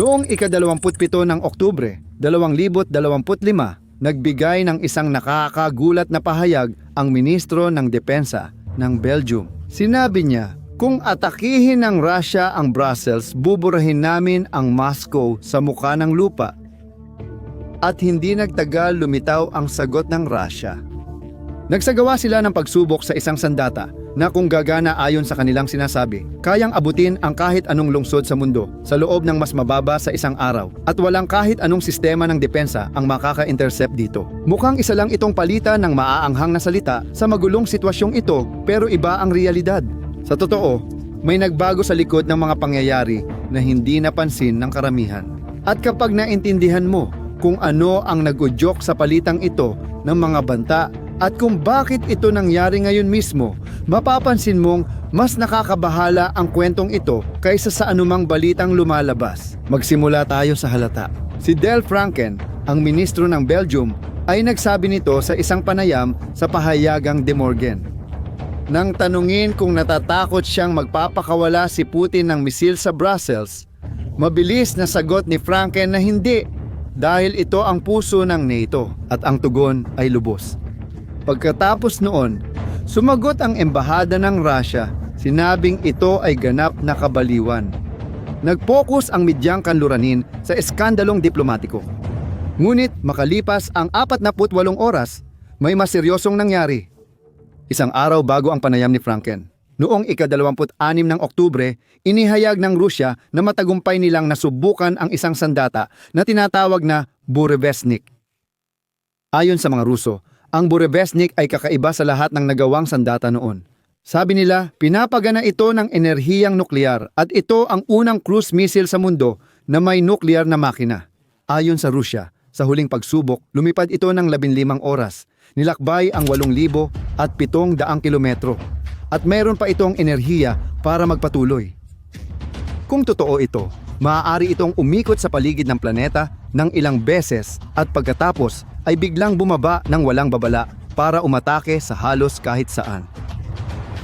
Noong ika-27 ng Oktubre, 2025, nagbigay ng isang nakakagulat na pahayag ang ministro ng Depensa ng Belgium. Sinabi niya, kung atakihin ng Russia ang Brussels, buburahin namin ang Moscow sa mukha ng lupa. At hindi nagtagal lumitaw ang sagot ng Russia. Nagsagawa sila ng pagsubok sa isang sandata na kung gagana ayon sa kanilang sinasabi, kayang abutin ang kahit anong lungsod sa mundo sa loob ng mas mababa sa isang araw at walang kahit anong sistema ng depensa ang makaka-intercept dito. Mukhang isa lang itong palitan ng maaanghang na salita sa magulong sitwasyong ito pero iba ang realidad. Sa totoo, may nagbago sa likod ng mga pangyayari na hindi napansin ng karamihan. At kapag naintindihan mo kung ano ang nagudyok sa palitang ito ng mga banta at kung bakit ito nangyari ngayon mismo, mapapansin mong mas nakakabahala ang kwentong ito kaysa sa anumang balitang lumalabas. Magsimula tayo sa halata. Si Del Franken, ang ministro ng Belgium, ay nagsabi nito sa isang panayam sa pahayagang De Morgan. Nang tanungin kung natatakot siyang magpapakawala si Putin ng misil sa Brussels, mabilis na sagot ni Franken na hindi dahil ito ang puso ng NATO at ang tugon ay lubos. Pagkatapos noon, sumagot ang embahada ng Russia, sinabing ito ay ganap na kabaliwan. Nag-focus ang midyang kanluranin sa eskandalong diplomatiko. Ngunit makalipas ang 48 oras, may mas seryosong nangyari. Isang araw bago ang panayam ni Franken. Noong ika-26 ng Oktubre, inihayag ng Rusya na matagumpay nilang nasubukan ang isang sandata na tinatawag na Burevestnik. Ayon sa mga Ruso, ang Burevestnik ay kakaiba sa lahat ng nagawang sandata noon. Sabi nila, pinapagana ito ng enerhiyang nuklear at ito ang unang cruise missile sa mundo na may nuklear na makina. Ayon sa Rusya, sa huling pagsubok, lumipad ito ng 15 oras. Nilakbay ang 8,000 at 700 kilometro. At mayroon pa itong enerhiya para magpatuloy. Kung totoo ito, maaari itong umikot sa paligid ng planeta ng ilang beses at pagkatapos ay biglang bumaba ng walang babala para umatake sa halos kahit saan.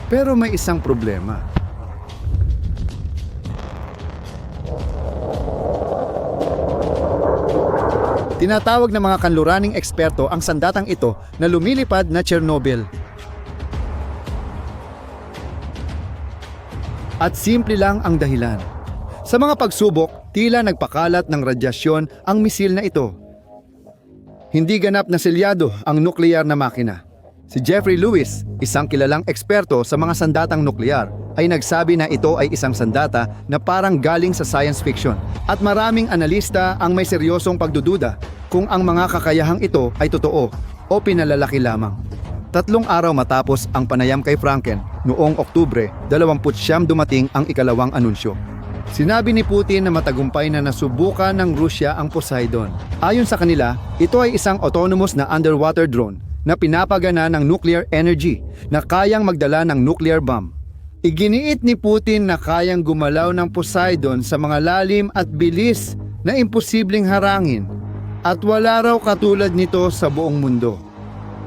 Pero may isang problema. Tinatawag ng mga kanluraning eksperto ang sandatang ito na lumilipad na Chernobyl. At simple lang ang dahilan. Sa mga pagsubok, tila nagpakalat ng radyasyon ang misil na ito. Hindi ganap na selyado ang nuklear na makina. Si Jeffrey Lewis, isang kilalang eksperto sa mga sandatang nuklear, ay nagsabi na ito ay isang sandata na parang galing sa science fiction. At maraming analista ang may seryosong pagdududa kung ang mga kakayahang ito ay totoo o pinalalaki lamang. Tatlong araw matapos ang panayam kay Franken, noong Oktubre, 29 dumating ang ikalawang anunsyo. Sinabi ni Putin na matagumpay na nasubukan ng Rusya ang Poseidon. Ayon sa kanila, ito ay isang autonomous na underwater drone na pinapagana ng nuclear energy na kayang magdala ng nuclear bomb. Iginiit ni Putin na kayang gumalaw ng Poseidon sa mga lalim at bilis na imposibleng harangin at wala raw katulad nito sa buong mundo.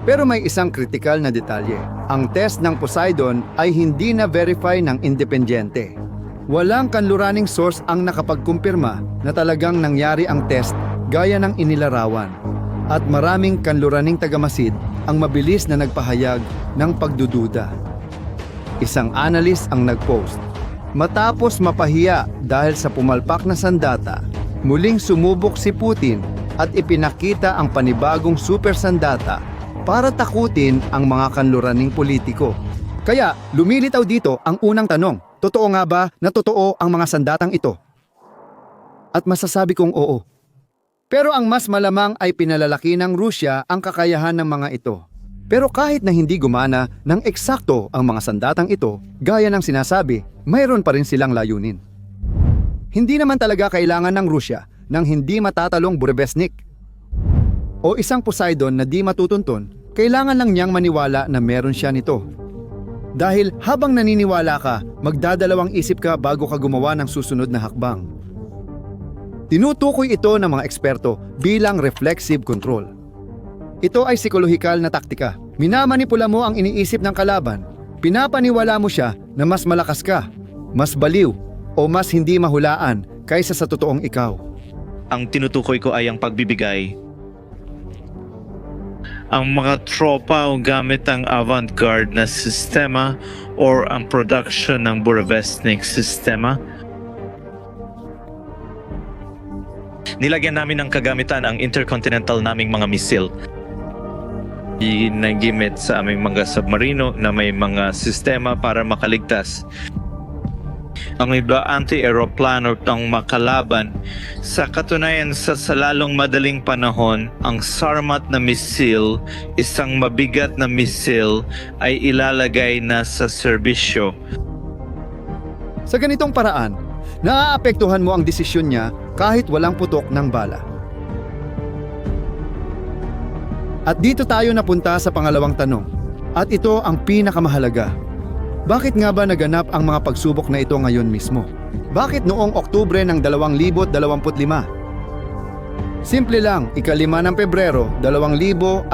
Pero may isang kritikal na detalye. Ang test ng Poseidon ay hindi na-verify ng independyente. Walang kanluraning source ang nakapagkumpirma na talagang nangyari ang test gaya ng inilarawan. At maraming kanluraning tagamasid ang mabilis na nagpahayag ng pagdududa. Isang analyst ang nagpost. Matapos mapahiya dahil sa pumalpak na sandata, muling sumubok si Putin at ipinakita ang panibagong super sandata para takutin ang mga kanluraning politiko. Kaya lumilitaw dito ang unang tanong, totoo nga ba na totoo ang mga sandatang ito? At masasabi kong oo. Pero ang mas malamang ay pinalalaki ng Rusya ang kakayahan ng mga ito. Pero kahit na hindi gumana ng eksakto ang mga sandatang ito, gaya ng sinasabi, mayroon pa rin silang layunin. Hindi naman talaga kailangan ng Rusya ng hindi matatalong Burevestnik o isang Poseidon na di matutunton, kailangan lang niyang maniwala na meron siya nito. Dahil habang naniniwala ka, magdadalawang isip ka bago ka gumawa ng susunod na hakbang. Tinutukoy ito ng mga eksperto bilang reflexive control. Ito ay psikolohikal na taktika. Minamanipula mo ang iniisip ng kalaban. Pinapaniwala mo siya na mas malakas ka, mas baliw, o mas hindi mahulaan kaysa sa totoong ikaw. Ang tinutukoy ko ay ang pagbibigay. Ang mga tropa o gamit ang avant-garde na sistema or ang production ng Burevestnik sistema. Nilagyan namin ng kagamitan ang intercontinental naming mga misil. Ginagimit sa aming mga submarino na may mga sistema para makaligtas. Ang iba anti-aeroplano ng makalaban. Sa katunayan sa salalong madaling panahon, ang Sarmat na misil, isang mabigat na misil, ay ilalagay na sa serbisyo. Sa ganitong paraan, naaapektuhan mo ang desisyon niya kahit walang putok ng bala. At dito tayo napunta sa pangalawang tanong. At ito ang pinakamahalaga. Bakit nga ba naganap ang mga pagsubok na ito ngayon mismo? Bakit noong Oktubre ng 2025? Simple lang, ikalima ng Pebrero, 2026.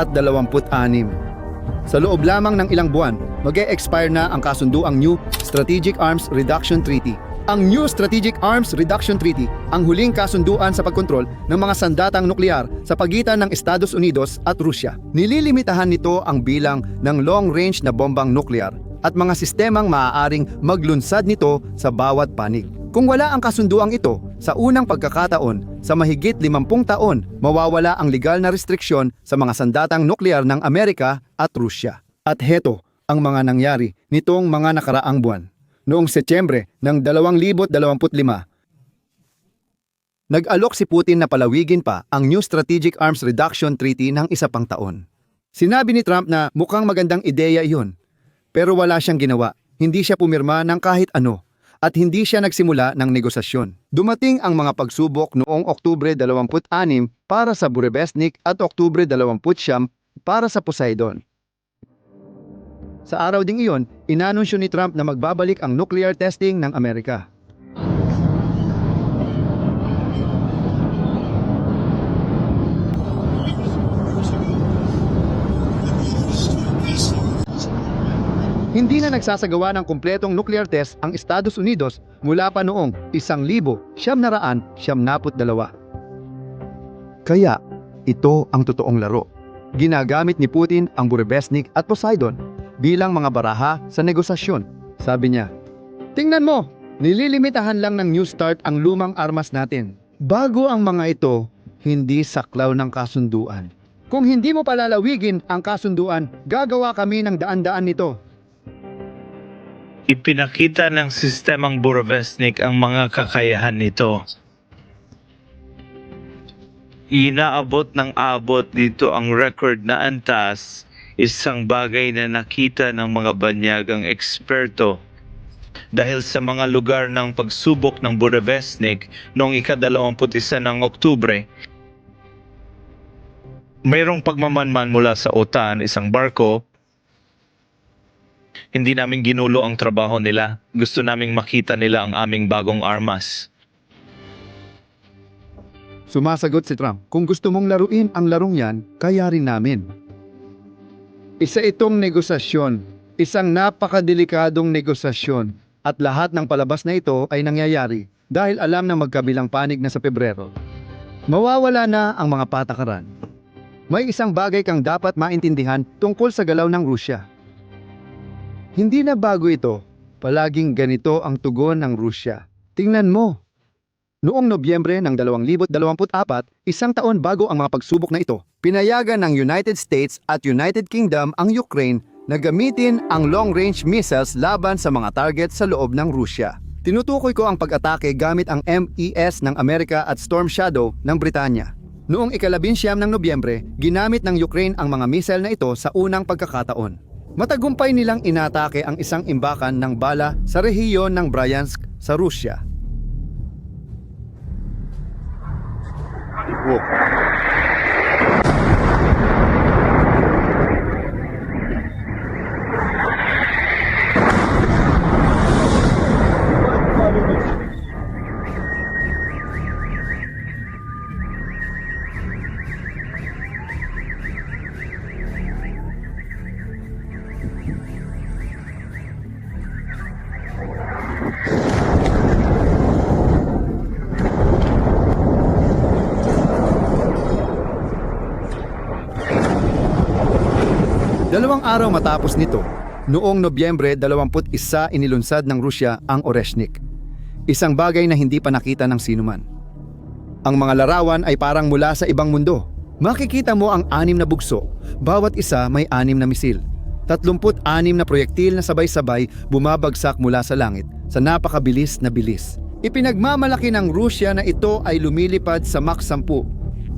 Sa loob lamang ng ilang buwan, mag expire na ang kasunduang New Strategic Arms Reduction Treaty. Ang New Strategic Arms Reduction Treaty ang huling kasunduan sa pagkontrol ng mga sandatang nuklear sa pagitan ng Estados Unidos at Rusya. Nililimitahan nito ang bilang ng long-range na bombang nuklear at mga sistemang maaaring maglunsad nito sa bawat panig. Kung wala ang kasunduang ito, sa unang pagkakataon, sa mahigit 50 taon, mawawala ang legal na restriksyon sa mga sandatang nuklear ng Amerika at Rusya. At heto ang mga nangyari nitong mga nakaraang buwan. Noong Setyembre ng 2025, nag-alok si Putin na palawigin pa ang New Strategic Arms Reduction Treaty ng isa pang taon. Sinabi ni Trump na mukhang magandang ideya iyon, pero wala siyang ginawa. Hindi siya pumirma ng kahit ano at hindi siya nagsimula ng negosasyon. Dumating ang mga pagsubok noong Oktubre 26 para sa Burevestnik at Oktubre 29 para sa Poseidon. Sa araw ding iyon, inanunsyo ni Trump na magbabalik ang nuclear testing ng Amerika. Hindi na nagsasagawa ng kumpletong nuclear test ang Estados Unidos mula pa noong 1,972. Kaya, ito ang totoong laro. Ginagamit ni Putin ang Burevestnik at Poseidon bilang mga baraha sa negosasyon. Sabi niya, Tingnan mo, nililimitahan lang ng New Start ang lumang armas natin. Bago ang mga ito, hindi saklaw ng kasunduan. Kung hindi mo palalawigin ang kasunduan, gagawa kami ng daan-daan nito. Ipinakita ng sistemang Burevestnik ang mga kakayahan nito. Inaabot ng abot dito ang record na antas, isang bagay na nakita ng mga banyagang eksperto. Dahil sa mga lugar ng pagsubok ng Burevestnik noong ika-21 ng Oktubre, mayroong pagmamanman mula sa OTAN, isang barko, hindi namin ginulo ang trabaho nila. Gusto naming makita nila ang aming bagong armas. Sumasagot si Trump, kung gusto mong laruin ang larong yan, kaya rin namin. Isa itong negosasyon, isang napakadelikadong negosasyon, at lahat ng palabas na ito ay nangyayari dahil alam na magkabilang panig na sa Pebrero. Mawawala na ang mga patakaran. May isang bagay kang dapat maintindihan tungkol sa galaw ng Rusya. Hindi na bago ito, palaging ganito ang tugon ng Rusya. Tingnan mo, Noong Nobyembre ng 2024, isang taon bago ang mga pagsubok na ito, pinayagan ng United States at United Kingdom ang Ukraine na gamitin ang long-range missiles laban sa mga target sa loob ng Rusya. Tinutukoy ko ang pag-atake gamit ang MES ng Amerika at Storm Shadow ng Britanya. Noong ikalabinsyam ng Nobyembre, ginamit ng Ukraine ang mga missile na ito sa unang pagkakataon. Matagumpay nilang inatake ang isang imbakan ng bala sa rehiyon ng Bryansk sa Rusya. Dalawang araw matapos nito, noong Nobyembre 21 inilunsad ng Rusya ang Oreshnik. Isang bagay na hindi pa nakita ng sinuman. Ang mga larawan ay parang mula sa ibang mundo. Makikita mo ang anim na bugso, bawat isa may anim na misil. 36 na proyektil na sabay-sabay bumabagsak mula sa langit sa napakabilis na bilis. Ipinagmamalaki ng Rusya na ito ay lumilipad sa Mach 10.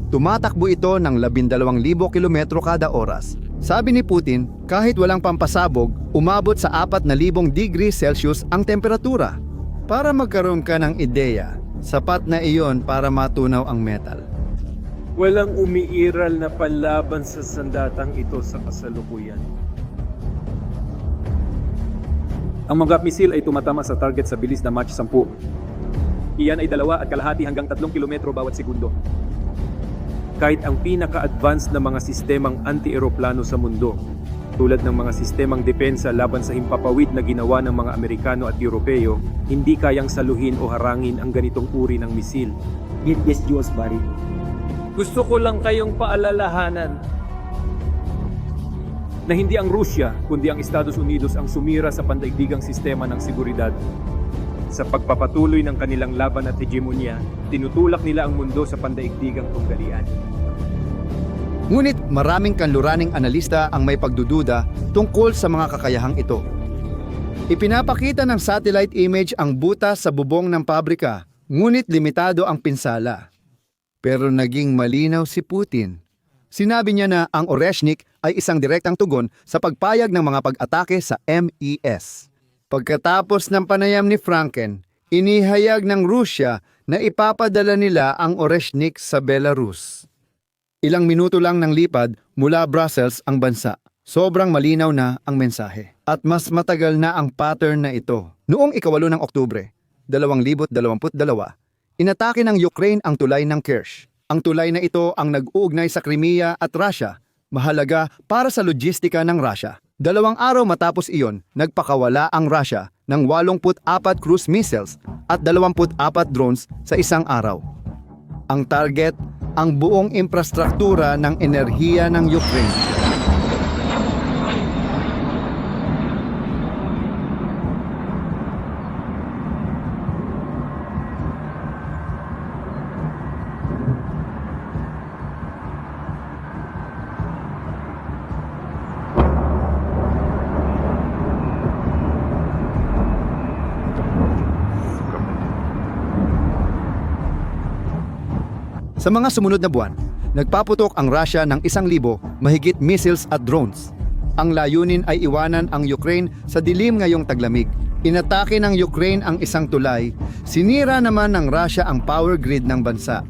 Tumatakbo ito ng 12,000 kilometro kada oras. Sabi ni Putin, kahit walang pampasabog, umabot sa 4,000 degree Celsius ang temperatura. Para magkaroon ka ng ideya, sapat na iyon para matunaw ang metal. Walang umiiral na panlaban sa sandatang ito sa kasalukuyan. Ang mga misil ay tumatama sa target sa bilis na Mach 10. Iyan ay dalawa at kalahati hanggang tatlong kilometro bawat segundo. Kahit ang pinaka-advanced na mga sistemang anti-eroplano sa mundo, tulad ng mga sistemang depensa laban sa himpapawid na ginawa ng mga Amerikano at Europeo, hindi kayang saluhin o harangin ang ganitong uri ng misil. Is Diyos bari. Gusto ko lang kayong paalalahanan na hindi ang Rusya, kundi ang Estados Unidos ang sumira sa pandaigdigang sistema ng seguridad. Sa pagpapatuloy ng kanilang laban at hegemonya, tinutulak nila ang mundo sa pandaigdigang tunggalian. Ngunit maraming kanluraning analista ang may pagdududa tungkol sa mga kakayahang ito. Ipinapakita ng satellite image ang butas sa bubong ng pabrika, ngunit limitado ang pinsala. Pero naging malinaw si Putin. Sinabi niya na ang Oreshnik ay isang direktang tugon sa pagpayag ng mga pag-atake sa MES. Pagkatapos ng panayam ni Franken, inihayag ng Rusya na ipapadala nila ang Oreshnik sa Belarus. Ilang minuto lang ng lipad mula Brussels ang bansa. Sobrang malinaw na ang mensahe. At mas matagal na ang pattern na ito. Noong ikawalo ng Oktubre, 2022, inatake ng Ukraine ang tulay ng Kerch. Ang tulay na ito ang nag-uugnay sa Crimea at Russia, mahalaga para sa logistika ng Russia. Dalawang araw matapos iyon, nagpakawala ang Russia ng 84 cruise missiles at 24 drones sa isang araw. Ang target, ang buong infrastruktura ng enerhiya ng Ukraine. Sa mga sumunod na buwan, nagpaputok ang Russia ng isang libo mahigit missiles at drones. Ang layunin ay iwanan ang Ukraine sa dilim ngayong taglamig. Inatake ng Ukraine ang isang tulay, sinira naman ng Russia ang power grid ng bansa.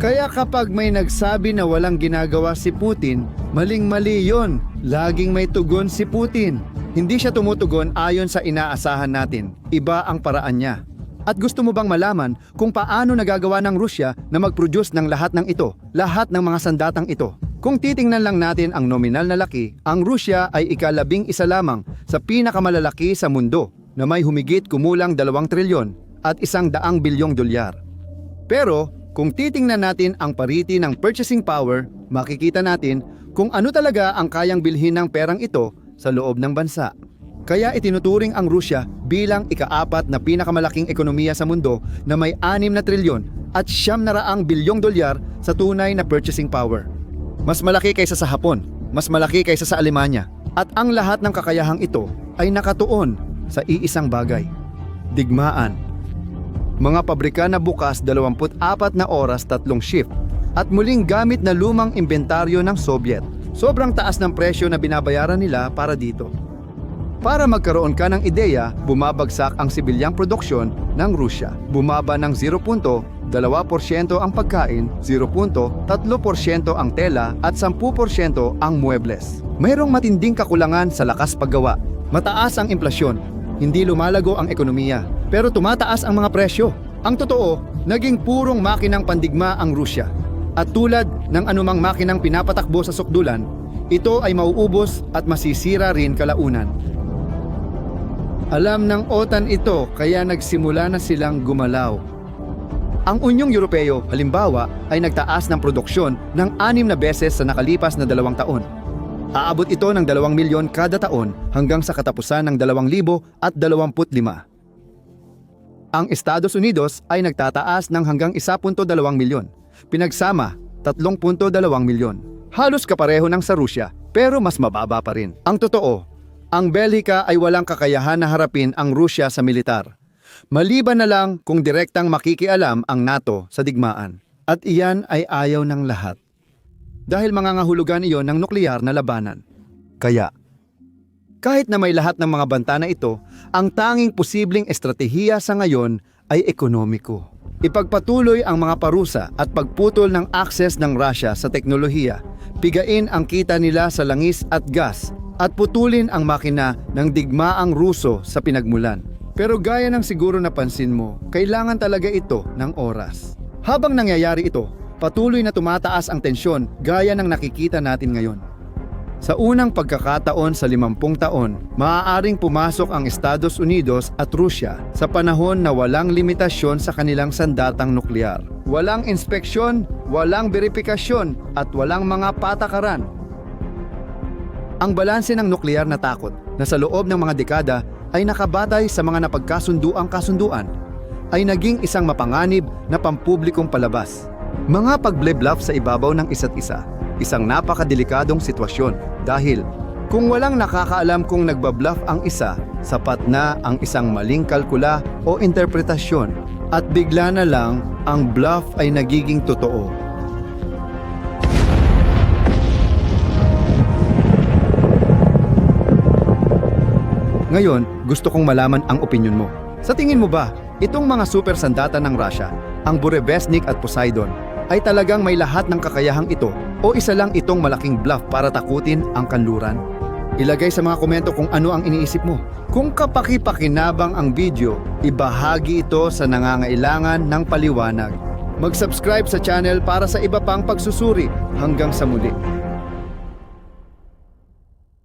Kaya kapag may nagsabi na walang ginagawa si Putin, maling-mali yon. Laging may tugon si Putin. Hindi siya tumutugon ayon sa inaasahan natin. Iba ang paraan niya. At gusto mo bang malaman kung paano nagagawa ng Rusya na mag-produce ng lahat ng ito, lahat ng mga sandatang ito? Kung titingnan lang natin ang nominal na laki, ang Rusya ay ikalabing isa lamang sa pinakamalalaki sa mundo na may humigit kumulang dalawang trilyon at isang daang bilyong dolyar. Pero kung titingnan natin ang parity ng purchasing power, makikita natin kung ano talaga ang kayang bilhin ng perang ito sa loob ng bansa. Kaya itinuturing ang Rusya bilang ikaapat na pinakamalaking ekonomiya sa mundo na may 6 na trilyon at siyam na raang bilyong dolyar sa tunay na purchasing power. Mas malaki kaysa sa Hapon, mas malaki kaysa sa Alemanya. At ang lahat ng kakayahang ito ay nakatuon sa iisang bagay. Digmaan. Mga pabrika na bukas 24 na oras tatlong shift at muling gamit na lumang inventaryo ng Soviet. Sobrang taas ng presyo na binabayaran nila para dito. Para magkaroon ka ng ideya, bumabagsak ang sibilyang produksyon ng Rusya. Bumaba ng 0.2% ang pagkain, 0.3% ang tela at 10% ang muebles. Mayroong matinding kakulangan sa lakas paggawa. Mataas ang inflasyon, hindi lumalago ang ekonomiya, pero tumataas ang mga presyo. Ang totoo, naging purong makinang pandigma ang Rusya. At tulad ng anumang makinang pinapatakbo sa sukdulan, ito ay mauubos at masisira rin kalaunan. Alam ng OTAN ito kaya nagsimula na silang gumalaw. Ang Unyong Europeo, halimbawa, ay nagtaas ng produksyon ng anim na beses sa nakalipas na dalawang taon. Aabot ito ng 2 milyon kada taon hanggang sa katapusan ng 2025. Ang Estados Unidos ay nagtataas ng hanggang 1.2 milyon. Pinagsama, 3.2 milyon. Halos kapareho ng sa Rusya, pero mas mababa pa rin. Ang totoo, ang Belhika ay walang kakayahan na harapin ang Rusya sa militar. Maliban na lang kung direktang makikialam ang NATO sa digmaan. At iyan ay ayaw ng lahat. Dahil mangangahulugan iyon ng nukleyar na labanan. Kaya, kahit na may lahat ng mga banta na ito, ang tanging posibleng estratehiya sa ngayon ay ekonomiko. Ipagpatuloy ang mga parusa at pagputol ng akses ng Russia sa teknolohiya, pigain ang kita nila sa langis at gas, at putulin ang makina ng digmaang Ruso sa pinagmulan. Pero gaya ng siguro napansin mo, kailangan talaga ito ng oras. Habang nangyayari ito, patuloy na tumataas ang tensyon gaya ng nakikita natin ngayon. Sa unang pagkakataon sa 50 taon, maaaring pumasok ang Estados Unidos at Rusya sa panahon na walang limitasyon sa kanilang sandatang nuklear. Walang inspeksyon, walang verifikasyon, at walang mga patakaran. Ang balanse ng nuklear na takot na sa loob ng mga dekada ay nakabatay sa mga napagkasunduang kasunduan ay naging isang mapanganib na pampublikong palabas. Mga pagbleblaf sa ibabaw ng isa't isa, isang napakadelikadong sitwasyon dahil kung walang nakakaalam kung nagbabluff ang isa, sapat na ang isang maling kalkula o interpretasyon at bigla na lang ang bluff ay nagiging totoo. Ngayon, gusto kong malaman ang opinion mo. Sa tingin mo ba, itong mga super sandata ng Russia, ang Burevestnik at Poseidon, ay talagang may lahat ng kakayahang ito o isa lang itong malaking bluff para takutin ang kanluran? Ilagay sa mga komento kung ano ang iniisip mo. Kung kapaki-pakinabang ang video, ibahagi ito sa nangangailangan ng paliwanag. Mag-subscribe sa channel para sa iba pang pagsusuri. Hanggang sa muli.